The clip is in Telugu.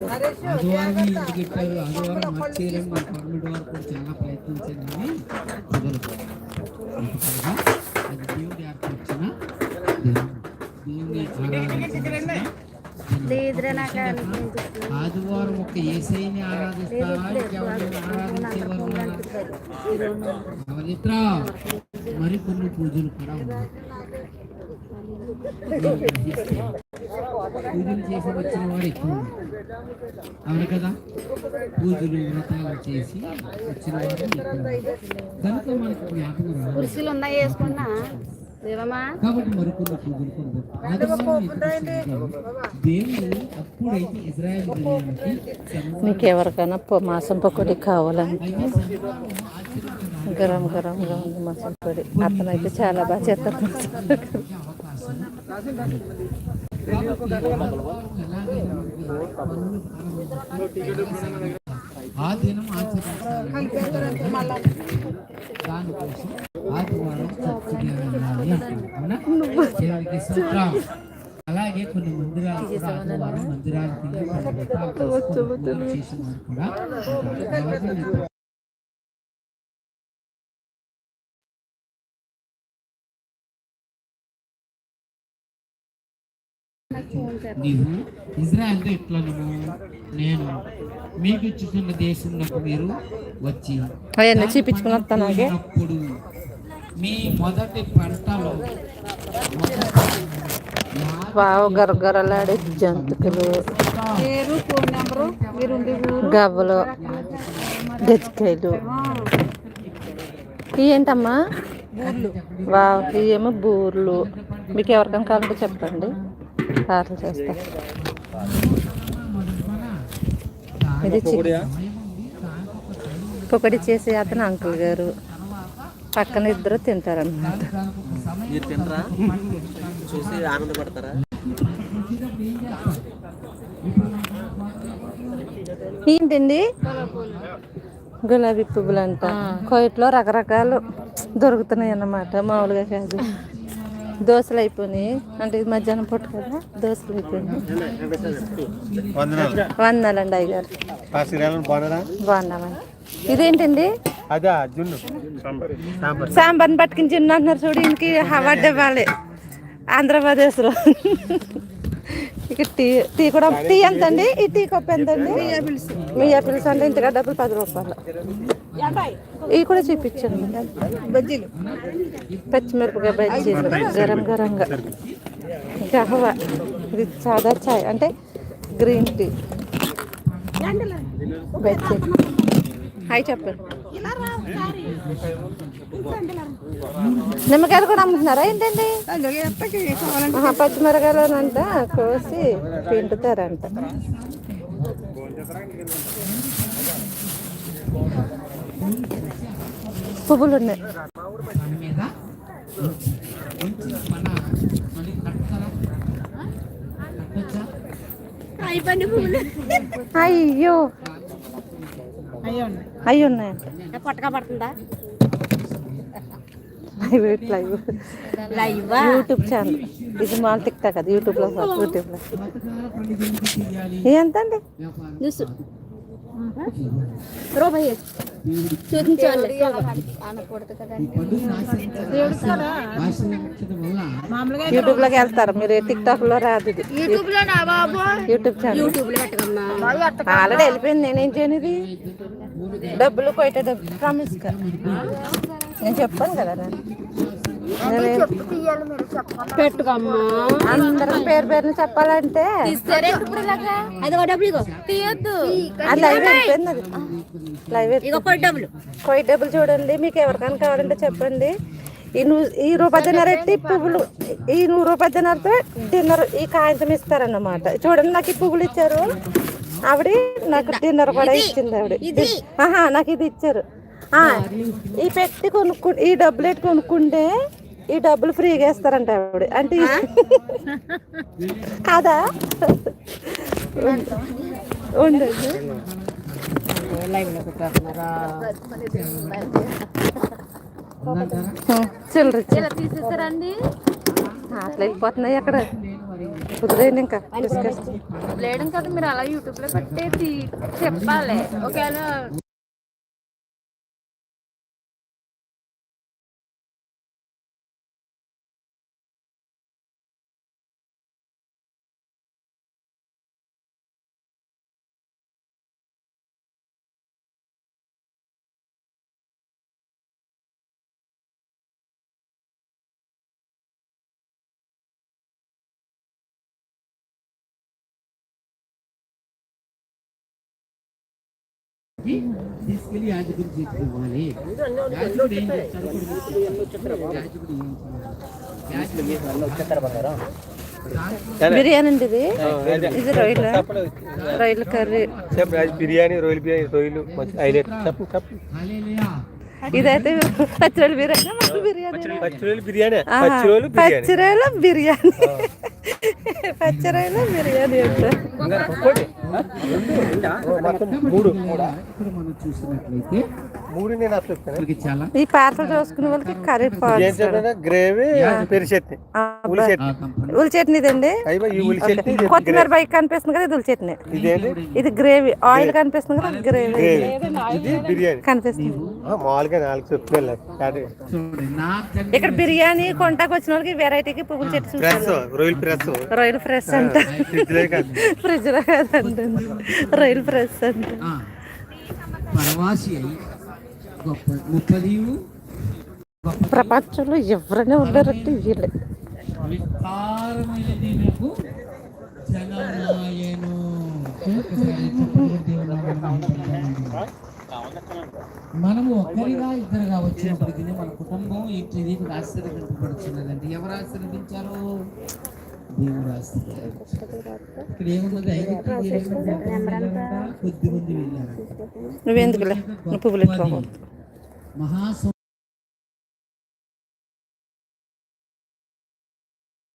ఆదివారం ఇంటికి చెప్పారు ఆదివారం మర్చేయడం మా పర్మిట్ వరకు చాలా ప్రయత్నించాను కానీ కుదరదు అది దేవుడి ఆర్పించిన దేవుని ఆదివారం ఒక ఏసైని ఆరాధిస్తారా ఇంకెవరిని ఆరాధించేవారు ఉన్నారా? మరికొన్ని పూజలు కూడా ఉన్నాయి పూజలు చేసి వచ్చిన వారు ఎక్కువ ఉన్నారు. అవును కదా? పూజలు వ్రతాలు చేసి వచ్చిన. కనుక మనకు జ్ఞాపకం కుర్చీలు ఉన్నాయి వేసుకున్నా. కాబట్టి మరికొన్ని పూజలు? దేవుడు అప్పుడైతే ఇజ్రాయెల్ మీకు ఎవరికైనా పొ- మాసం పకోడీ కావాలంటే గరం గరంగా ఉంది మాసం పొడి అతనైతే చాలా బాగా చేస్తారు ఆ దినం ఆచరించాలి దానికోసం ఆదివారం వెళ్ళాలి అవునా దేవునికి అలాగే కొన్ని మందిరాలు కూడా ఆదివారం మందిరాలు చేసిన కూడా నీవు ఇజ్రాయెల్తో ఇట్లను నేను మీకు ఇచ్చుతున్న దేశంలోకి మీరు వచ్చి అవన్నీ చూపించుకుని వస్తానాగే అప్పుడు మీ మొదటి పంటలో వావ్ గరగరలాడే జంతుకులు. గవ్వలు గజ్జికాయలు ఏంటమ్మా? వావ్ ఇవేమో బూర్లు. మీకు ఎవరికైనా కావాలంటే చెప్పండి. పాటలు చేస్తా ఇది పొకడి చేసే అతను అంకుల్ గారు. పక్కన ఇద్దరు తింటారన్నమాట. చూసి ఆనందపడతారా? ఏంటండి? గులాబీ పువ్వులు అంట కోయిట్లో రకరకాలు దొరుకుతున్నాయి అన్నమాట మామూలుగా కాదు. దోశలు అయిపోయినాయి. అంటే ఇది మధ్యాహ్నం పూట కదా దోశలు అయిపోయినాయి. వందలండి బాగున్నారా? బాగున్నామండి. ఇదేంటండి? అదా జున్ను. సాంబార్. సాంబార్. సాంబార్ని పట్టుకుని చిన్న అంటున్నారు చూడు ఇంటికి అవార్డు ఇవ్వాలి. ఆంధ్రప్రదేశ్లో. ఇక టీ టీ కూడా టీ ఎంత అండి ఈ టీ కప్ ఎంత అండి మీ యాపిల్స్ అంటే ఇంటికా డబ్బులు పది రూపాయలు. ఇవి కూడా చూపించండి. బజ్జీలు. పచ్చిమిరపకాయ బజ్జీలు గరం గరంగా. గహవ ఇది సాదా చాయ్ అంటే గ్రీన్ టీ. బజ్జీ హాయ్ చెప్పండి. నిమ్మకాయలు కూడా అమ్ముతున్నారా ఏంటండి? ఆహా, పచ్చిమిరకాయలు అంట కోసి పిండుతారంట. పువ్వులు ఉన్నాయి. అయ్యో. అయ్యి ఉన్నాయంట కొట్టగా పడుతుందా live. Live? Live YouTube channel. ఇది మా టిక్ టాక్ అది యూట్యూబ్లో. యూట్యూబ్లో. ఎంత అండి కదా వల్ల యూట్యూబ్లోకి వెళ్తారు. మీరు టిక్ రాదు యూట్యూబ్లో నా బాబు. YouTube channel. యూట్యూబ్ ఆల్రెడీ వెళ్ళిపోయింది నేనేం చేయను ఇది డబ్బులు కొట్టే డబ్బు ప్రామిస్ నేను చెప్పాను కదా పెట్టుకోమ్మా. అందరం పేరు పేరుని చెప్పాలంటే కొయ్యి డబ్బులు. చూడండి మీకు ఎవరికైనా కావాలంటే చెప్పండి. ఈ ఈ రూపాయి డిన్నర్ ఎట్టి పువ్వులు ఈ నూరు రూపాయల డిన్నర్తో డిన్నర్ ఈ కాగితం ఇస్తారన్నమాట. చూడండి నాకు ఈ పువ్వులు ఇచ్చారు. ఆవిడ నాకు డిన్నర్ కూడా ఇచ్చింది ఆవిడ. ఆహా నాకు ఇది ఇచ్చారు. ఆ, ఈ పెట్టి కొనుక్కు ఈ డబ్బులు ఎట్టి కొనుక్కుంటే ఈ డబ్బులు ఫ్రీగా ఇస్తారంట ఆవిడ. అంటే కాదా? ఉండండి చిల్లర తీసేసారండి అట్లా వెళ్ళిపోతున్నాయి అక్కడ. నేను కుదిరేయండి ఇంకా. లేడం కదా మీరు అలా యూట్యూబ్లో పెట్టేసి చెప్పాలి. ఒకవేళ తీసుకెళ్ళి యాజకుడి చేతికి ఇవ్వాలి. యాజకుడు ఏం చేస్తాడో మీకు. యాజకుడు ఏం చేయాలి? బిర్యానీ అండి ఇది? ఇది రొయ్యలు రొయ్యల కర్రీ. చెప్పు బిర్యానీ రొయ్యలు బిర్యానీ రొయ్యలు హైలైట్ చెప్పు చెప్పు హల్లెలూయా. ఇదైతే పచ్చిరొయ్యల బిర్యానీ మళ్ళీ బిర్యానీ బిర్యానీ ఆహా, పచ్చి రొయ్యలు బిర్యానీ. పచ్చిరొయ్యల బిర్యానీ. పచ్చిరొయ్యల బిర్యానీ అంటే. ఈ పార్సల్ చూసుకునే వాళ్ళకి కర్రీ గ్రేవీ పెరి చట్నీ ఉల్లి ఆ చట్నీ. ఇదండి కొత్తిమీర బైక్ కనిపిస్తుంది కదా ఇది ఉల్లి చట్నీ. ఇదేంటి? ఇది గ్రేవీ. ఆయిల్ కనిపిస్తుంది కదా గ్రేవీ. కనిపిస్తుంది. ఇక్కడ బిర్యానీ కొంటాకు వచ్చిన వాళ్ళకి వెరైటీకి పువ్వుల చెట్టు రొయ్యలు ప్రెస్ రొయ్యలు ఫ్రెష్. అంట. ఫ్రిడ్జ్లో కాదు. ఫ్రిడ్జ్లో కాదండి రొయ్యలు ఫ్రెష్ అంట. ఆ, పరవాసి అయి గొప్ప ప్రపంచంలో ఎవరైనా ఉన్నారంటే వీళ్ళే? విస్తారమైన దీనకు జనమాయను మనము ఒక్కరిగా ఇద్దరుగా వచ్చినప్పటికీ మన కుటుంబం దేవుడు ఆశీర్వదింపబడుతున్నదండి ఎవరు ఆశీర్వదించారు? దేవుడు ఇక్కడ ఏమున్నది? కొద్ది మంది నువ్వెందుకులే? నువ్వు పువ్వులు మహాసం